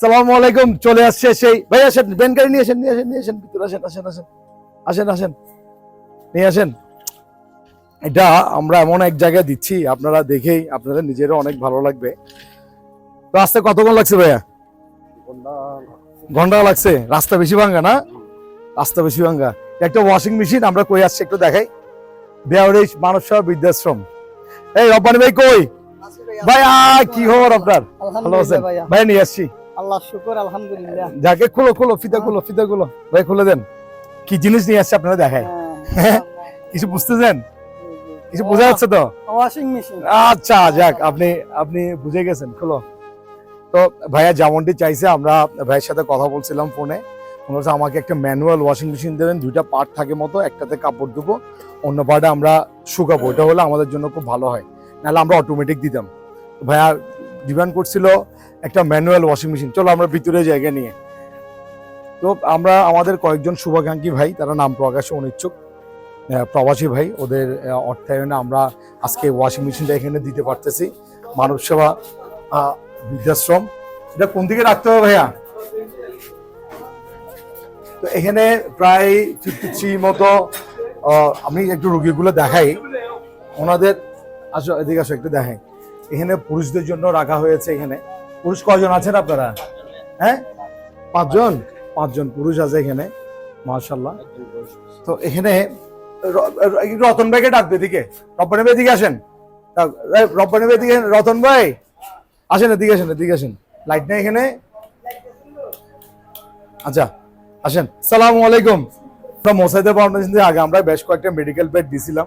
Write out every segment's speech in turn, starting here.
সালামু আলাইকুম চলে আসছে সেই ভাই আসেন ব্যান গাড়ি নিয়ে আসেন নিয়ে আসেন নিয়ে আসেন ভিতরে আসেন আসেন আসেন আসেন আসেন নিয়ে আসেন। এটা আমরা এমন এক জায়গায় দিচ্ছি আপনারা দেখেই আপনাদের নিজেরও অনেক ভালো লাগবে। তো আসতে কতক্ষণ লাগছে ভাইয়া? ঘণ্টা লাগছে রাস্তা বেশি ভাঙ্গা না? রাস্তা বেশি ভাঙ্গা একটা ওয়াশিং মেশিন আমরা কই আসছি একটু দেখাই। বেয়ারেজ মানব সেবা বৃদ্ধাশ্রম। এই রব্বানি ভাই কই? ভাই কি খবর আপনার? ভালো আছেন? ভাইয়া। ভাই নিয়ে আসছি। আল্লাহ শুকর আলহামদুলিল্লাহ। যাকে খুলো খুলো ফিতা খুলো ফিতা খুলো। ভাই খুলে দেন। কি জিনিস নিয়ে আসছে আপনারা দেখায় হ্যাঁ, কিছু বুঝতেছেন? কিছু বোঝা যাচ্ছে তো? ওয়াশিং মেশিন আচ্ছা যাক আপনি আপনি বুঝে গেছেন খুলো। তো ভাইয়া যেমনটি চাইছে আমরা ভাইয়ের সাথে কথা বলছিলাম ফোনে। মনে হচ্ছে আমাকে একটা ম্যানুয়াল ওয়াশিং মেশিন দেবেন দুইটা পার্ট থাকে মতো একটাতে কাপড় দেবো অন্য পার্টে আমরা শুকাবো। এটা হলে আমাদের জন্য খুব ভালো হয়। নাহলে আমরা অটোমেটিক দিতাম। ভাইয়া ডিমান্ড করছিল একটা ম্যানুয়াল ওয়াশিং মেশিন। চলো আমরা ভিতরে জায়গা নিয়ে। তো আমরা আমাদের কয়েকজন শুভাকাঙ্ক্ষী ভাই, তারা নাম প্রকাশে অনিচ্ছুক। প্রবাসী ভাই, ওদের অর্থায়নে আমরা আজকে ওয়াশিং মেশিনটা এখানে দিতে পারতেছি। মানব সেবা বৃদ্ধাশ্রম। এটা কোন দিকে রাখতে হবে ভাইয়া? তো এখানে প্রায় ফিফটি থ্রি মতো আমি একটু রুগীগুলো দেখাই। ওনাদের, আসো, এদিকে আসো, একটু দেখাই। এখানে পুরুষদের জন্য রাখা হয়েছে এখানে। পুরুষ কয়জন আছেন আপনারা? হ্যাঁ? পাঁচজন? পাঁচজন পুরুষ আছে এখানে মার্শাল্লাহ তো এখানে রতন ভাইকে ডাকবে এদিকে। রব্বানি ভাই এদিকে আসেন। রব্বানি ভাই এদিকে রতন ভাই আসেন এদিকে আসেন এদিকে আসেন। লাইট নেই এখানে? আচ্ছা আসেন। সালামু আলাইকুম। আমরা মোসাইদে ফাউন্ডেশন থেকে আগে আমরা বেশ কয়েকটা মেডিকেল বেড দিছিলাম।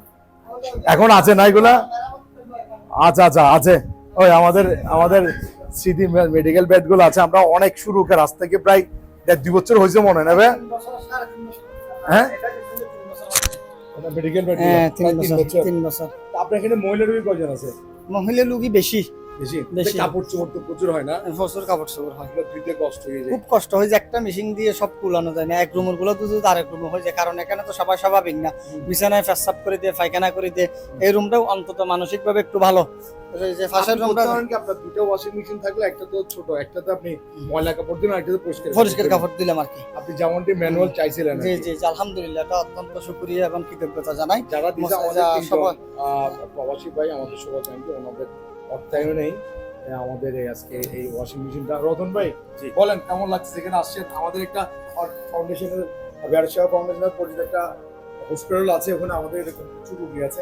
এখন আছে না এগুলা? আচ্ছা আচ্ছা আছে ওই আমাদের আমাদের স্মৃতি মেডিকেল বেডগুলো আছে আমরা অনেক শুরু করে আজ থেকে প্রায় দেড় দুই বছর হয়েছে মনে নেবে হ্যাঁ মেডিকেল বেড হ্যাঁ? তিন বছর তিন বছর। আপনার এখানে মহিলা রোগী কয়জন আছে? মহিলা লোকই বেশি। বেশি। কাপড় চোপড় তো প্রচুর হয় না? প্রচুর কাপড় চোপড় হয়। ধুইতে কষ্ট হয়ে যায়। খুব কষ্ট হয় যে একটা মেশিন দিয়ে সব কুলানো যায় না। এক রুমেরগুলো তো যদি আরেক রুমে হয়ে যায় কারণ এখানে তো সবাই স্বাভাবিক না। বিছানায় পেশাব করে দিয়ে পায়খানা করে দিয়ে এই রুমটাও অন্তত মানসিক ভাবে একটু ভালো। যে ফাঁসের রুমটা আপনার দুটো ওয়াশিং মেশিন থাকলে একটা তো ছোট একটাতে আপনি ময়লা কাপড় দিন আর একটাতে পরিষ্কার পরিষ্কার কাপড় দিলাম আর কি। আপনি যেমনটি ম্যানুয়াল চাইছিলেন জি জি আলহামদুলিল্লাহ এটা অত্যন্ত সুক্রিয়া এবং কৃতজ্ঞতা জানাই। যারা প্রবাসী ভাই আমাদের সবাই ওনাদের অর্থায়নেই আহ, আমাদের আজকে এই ওয়াশিং মেশিনটা রতন ভাই বলেন কেমন লাগছে? এখানে আসছেন। আমাদের একটা ফাউন্ডেশনের ব্যবসা ফাউন্ডেশনের পরিচিত একটা হসপিটাল আছে ওখানে আমাদের এরকম প্রচুর রুগী আছে।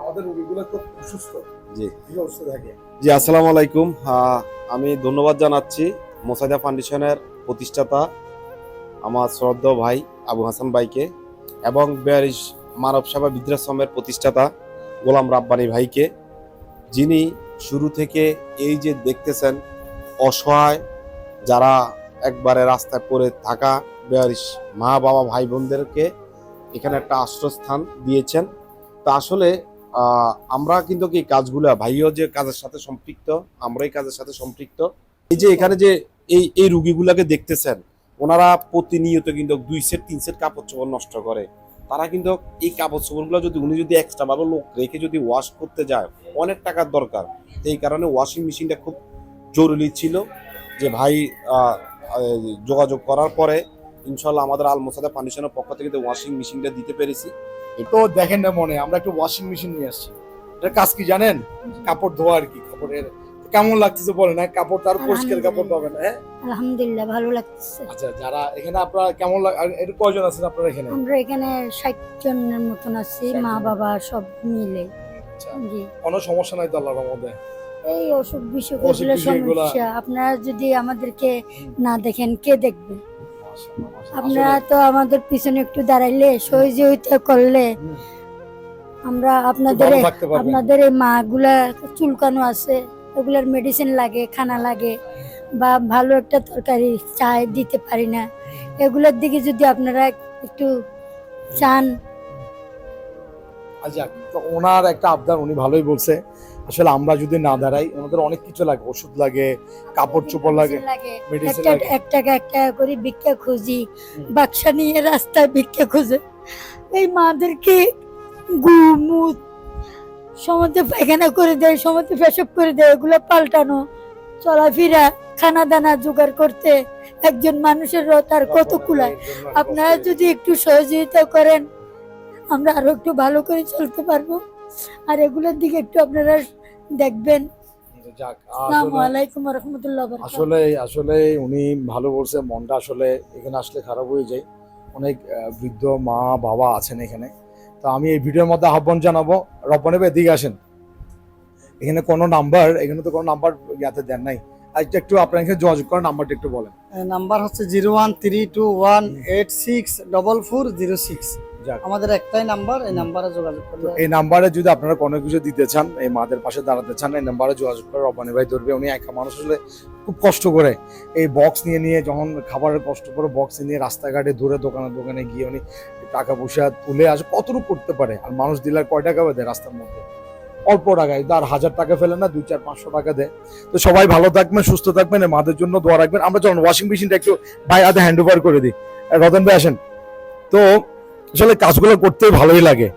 আমাদের রুগীগুলো খুব অসুস্থ। জি। অসুস্থ থাকে। জি আসসালামু আলাইকুম। আমি ধন্যবাদ জানাচ্ছি মোসাইদা ফাউন্ডেশনের প্রতিষ্ঠাতা আমার শ্রদ্ধা ভাই আবু হাসান ভাইকে এবং বেয়ারিশ মানব সেবা বৃদ্ধাশ্রমের প্রতিষ্ঠাতা গোলাম রাব্বানি ভাইকে যিনি শুরু থেকে এই যে দেখতেছেন, অসহায় যারা একবারে রাস্তায় পড়ে থাকা মা বাবা ভাই বোনদেরকে এখানে একটা আশ্রয়স্থান দিয়েছেন। তা আসলে আমরা কিন্তু কি কাজগুলো, ভাইও যে কাজের সাথে সম্পৃক্ত আমরা এই কাজের সাথে সম্পৃক্ত। এই যে এখানে যে এই এই রুগীগুলাকে দেখতেছেন, ওনারা প্রতিনিয়ত কিন্তু দুই সেট, তিন সেট কাপড় চোপড় নষ্ট করে। তারা কিন্তু এই কাপড় চোপড়গুলো যদি, উনি যদি এক্সট্রা ভাবে লোক রেখে যদি ওয়াশ করতে যায়, অনেক টাকার দরকার। এই কারণে ওয়াশিং মেশিনটা খুব জরুরি ছিল যে ভাই যোগাযোগ করার পরে ইনশাল্লাহ আমাদের আল মোসাদা ফাউন্ডেশনের পক্ষ থেকে ওয়াশিং মেশিনটা দিতে পেরেছি। তো দেখেন না মনে, আমরা একটা ওয়াশিং মেশিন নিয়ে আসছি। এটার কাজ কি জানেন? কাপড় ধোয়া আর কি, কাপড়ের কেমন লাগতেছে বলেন হ্যাঁ? কাপড় তার পরিষ্কার কাপড় পাবেন হ্যাঁ? আলহামদুলিল্লাহ ভালো লাগতেছে। আচ্ছা যারা এখানে আপনারা কেমন এটা কয়জন আছেন আপনারা এখানে? আমরা এখানে ষাট জনের মতন আছি মা বাবা সব মিলে। আচ্ছা কোনো সমস্যা নাই তো আল্লাহর মধ্যে এই অসুখ বিসুখ এগুলো সমস্যা। আপনারা যদি আমাদেরকে না দেখেন কে দেখবে? আপনারা তো আমাদের পিছনে একটু দাঁড়াইলে সহযোগিতা করলে আমরা আপনাদের আপনাদের এই মাগুলা চুলকানো আছে। ওগুলার মেডিসিন লাগে খানা লাগে বা ভালো একটা তরকারি চায় দিতে পারি না। এগুলোর দিকে যদি আপনারা একটু চান। আচ্ছা তো ওনার একটা আবদার উনি ভালোই বলছে। আসলে আমরা যদি না দাঁড়াই আমাদের অনেক কিছু লাগে ওষুধ লাগে কাপড় চোপড় লাগে লাগে। মেডিসিন লাগে। এক টাকা এক টাকা করে ভিক্ষা খুঁজি বাক্সা নিয়ে রাস্তায় ভিক্ষা খুঁজে। এই মাদেরকে গুমুত সমাজে পায়খানা করে দেয় সমাজে পেশাব করে দেয় এগুলো পাল্টানো। চলাফেরা খানা দানা জোগাড় করতে একজন মানুষের তার কত কুলায়? আপনারা যদি একটু সহযোগিতা করেন আমরা আরও একটু ভালো করে চলতে পারব। আর এগুলোর দিকে একটু আপনারা দেখবেন। আসলে আসলে আসলে উনি ভালো বলছে মনটা আসলে এখানে আসলে খারাপ হয়ে যায়। অনেক বৃদ্ধ মা বাবা আছেন এখানে। তো আমি এই ভিডিওর মধ্যে আহ্বান জানাব, রব্বানি ভাই এদিকে আসেন। এখানে কোনো নাম্বার, এখানে তো কোনো নাম্বার ইয়াতে দেন নাই। আজকে একটু আপনার এখানে যোগাযোগ করার নাম্বারটা একটু বলেন। নাম্বার হচ্ছে zero one three two one eight six double four zero six. আমাদের একটাই নাম্বার এই নাম্বারে যোগাযোগ করলে এই নাম্বারে যদি আপনারা কোনো কিছু দিতে চান এই মাদের পাশে দাঁড়াতে চান এই নাম্বারে যোগাযোগ করে রব্বানি ভাই ধরবে। উনি একা মানুষ হলে খুব কষ্ট করে এই বক্স নিয়ে নিয়ে যখন খাবারের কষ্ট করে বক্স নিয়ে রাস্তাঘাটে দূরে দোকানে দোকানে গিয়ে উনি টাকা পয়সা তুলে আসে কতটুকু করতে পারে? আর মানুষ দিলে কয় টাকা দেয় রাস্তার মধ্যে? অল্প টাকায়। তার হাজার টাকা ফেলে না, দুই, চার, পাঁচশো টাকা দেয় তো সবাই ভালো থাকবেন, সুস্থ থাকবেন মাদের জন্য দোয়া রাখবেন। আমরা যখন ওয়াশিং মেশিনটা একটু ভাই হাতে হ্যান্ড ওভার করে দিই। রতন ভাই, আসেন। তো, আসলে কাজগুলো করতে ভালোই লাগে।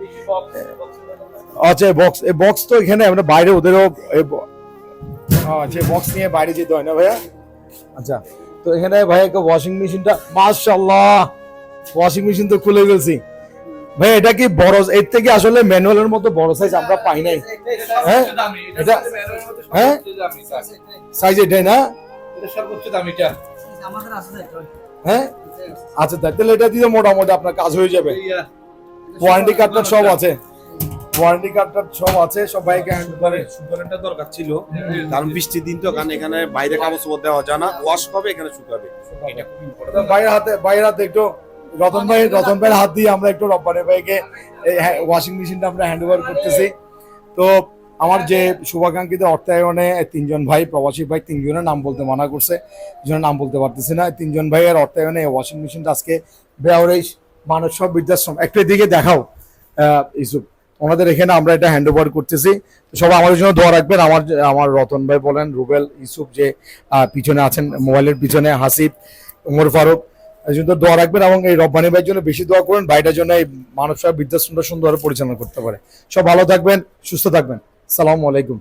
আচ্ছা বক্স এই বক্স তো এখানে আমরা বাইরে ওদেরও আচ্ছা বক্স নিয়ে বাইরে যেতে হয় না ভাইয়া? আচ্ছা তো এখানে ভাই একটা ওয়াশিং মেশিনটা মাশাআল্লাহ! ওয়াশিং মেশিন তো খুলে ফেলছি। ভাই এটা কি বড় এর থেকে আসলে ম্যানুয়ালের মতো বড় সাইজ আমরা পাই নাই। হ্যাঁ? এটা- হ্যাঁ? সাইজ এটাই না? সর্বোচ্চ আছে একটা। হ্যাঁ? আচ্ছা তাহলে এটা দিয়ে মোটামুটি আপনার কাজ হয়ে যাবে। ওয়ারেন্টি কার্ডটা সব আছে। ওয়ারেন্টি কার্ডটা সব আছে সব বাইকে হ্যান্ড করে সুপারেন্টটা দরকার ছিল। কারণ বৃষ্টির দিন তো কারণ এখানে বাইরে কাগজ দেওয়া যায় না। ওয়াশ হবে এখানে শুকাবে। এটা খুব ইম্পর্টেন্ট বাইরের হাতে বাইরে হাতে একটু রতন ভাই, রতন ভাইয়ের হাত দিয়ে আমরা একটু রব্বানি ভাইকে ওয়াশিং মেশিনটা আমরা হ্যান্ড ওভার করতেছি। তো আমার যে শুভাকাঙ্ক্ষিত অর্থায়নে তিনজন ভাই, প্রবাসী ভাই, তিনজনের নাম বলতে মানা করছে। দুজনের নাম বলতে পারতেছি না। তিনজন ভাইয়ের অর্থায়নে ওয়াশিং মেশিনটা আজকে বেয়ারেজ মানব সব বৃদ্ধাশ্রম। একটু এদিকে দেখাও ইসুফ। ওনাদের এখানে আমরা এটা হ্যান্ড ওভার করতেছি। সবাই আমাদের জন্য দোয়া রাখবেন। আমার আমার রতন ভাই বলেন, রুবেল, ইসুফ যে পিছনে আছেন, মোবাইলের পিছনে হাসিফ উমর ফারুক জন্য দোয়া রাখবেন এবং এই রব্বানি ভাইয়ের জন্য বেশি দোয়া করেন ভাইটার জন্য এই মানব সেবা বৃদ্ধাশ্রমটা সুন্দরভাবে পরিচালনা করতে পারে। সব ভালো থাকবেন, সুস্থ থাকবেন। সালাম আলাইকুম।